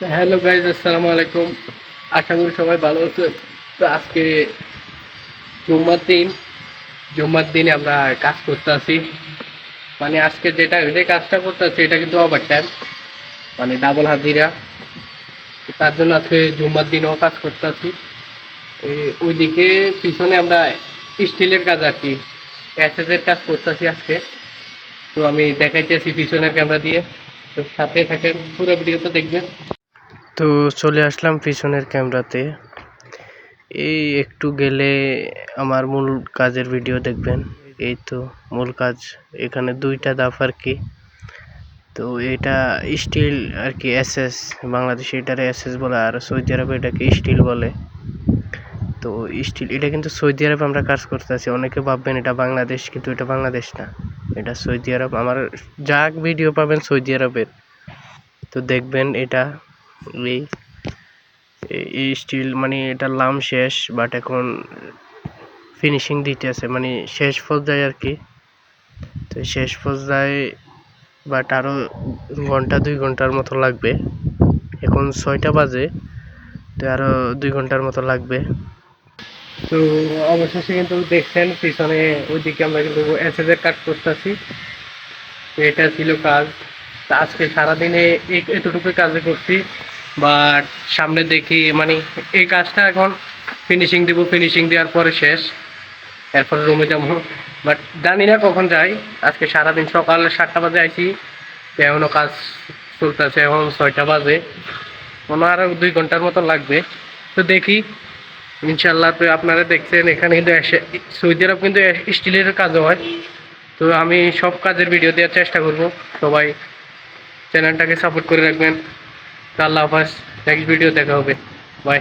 Hello guys, আসসালামু আলাইকুম। আশা করি সবাই ভালো আছে। তো আজকে জুম্মার দিন। জুম্মার দিনে আমরা কাজ করতে আছি। মানে আজকে যেটা, যে কাজটা করতে আছি, এটা কিন্তু ওভার টাইম মানে ডাবল হাজিরা। তার জন্য আজকে জুম্মার দিনেও কাজ করতে আছি। ওইদিকে পিছনে আমরা স্টিলের কাজ আর কি অ্যাসেসের কাজ করতেছি আজকে। তো আমি দেখাইতেছি পিছনের ক্যামেরা দিয়ে। তো সাথে থাকেন, পুরো ভিডিওটা দেখবেন। তো চলে আসলাম পিছনের ক্যামেরাতে। এই একটু গেলে আমার মূল কাজের ভিডিও দেখবেন। এই তো মূল কাজ, এখানে দুইটা দাফ আর কি। তো এটা স্টিল আর কি এসএস বাংলাদেশে এটারে এসএস বলে আর সৌদি আরবে এটাকে স্টিল বলে। তো স্টিল এটা কিন্তু সৌদি আরবে আমরা কাজ করতে আছি অনেকে ভাববেন এটা বাংলাদেশ, কিন্তু এটা বাংলাদেশ না। এটা সৌদি আরব। আমার যা ভিডিও পাবেন সৌদি আরবের। তো দেখবেন এটা এই স্টিল মানে এটা লাম শেষ বাট এখন ফিনিশিং দিতে আছে মানে শেষ পর্যায়ে আর কি। তো শেষ পর্যায়ে বাট আরও ঘণ্টা দুই ঘণ্টার মতো লাগবে। এখন ছয়টা বাজে, তো আরও দুই ঘণ্টার মতো লাগবে। তো অবশেষে কিন্তু দেখছেন, পিছনে ওইদিকে আমরা কিন্তু এসএসের কাজ করতেছি। এটা ছিল কাজ। আজকে সারাদিনে এতটুকু কাজে করছি। বাট সামনে দেখি মানে এই কাজটা এখন ফিনিশিং দেবো ফিনিশিং দেওয়ার পরে শেষ। এরপর রুমে যাব। বাট জানি না কখন যাই। আজকে সারাদিন সকাল সাতটা বাজে আইছি। এখনও কাজ চলতেছে এখন ছয়টা বাজে। মনে আরও দুই ঘণ্টার মতো লাগবে। তো দেখি। ইনশাল্লাহ তো আপনারা দেখছেন, এখানে কিন্তু সৌদি আরব কিন্তু স্টিলের কাজও হয়। তো আমি সব কাজের ভিডিও দেওয়ার চেষ্টা করব। সবাই চ্যানেলটাকে সাপোর্ট করে রাখবেন। তো আল্লাহ হাফাজ নেক্সট ভিডিও দেখা হবে। বাই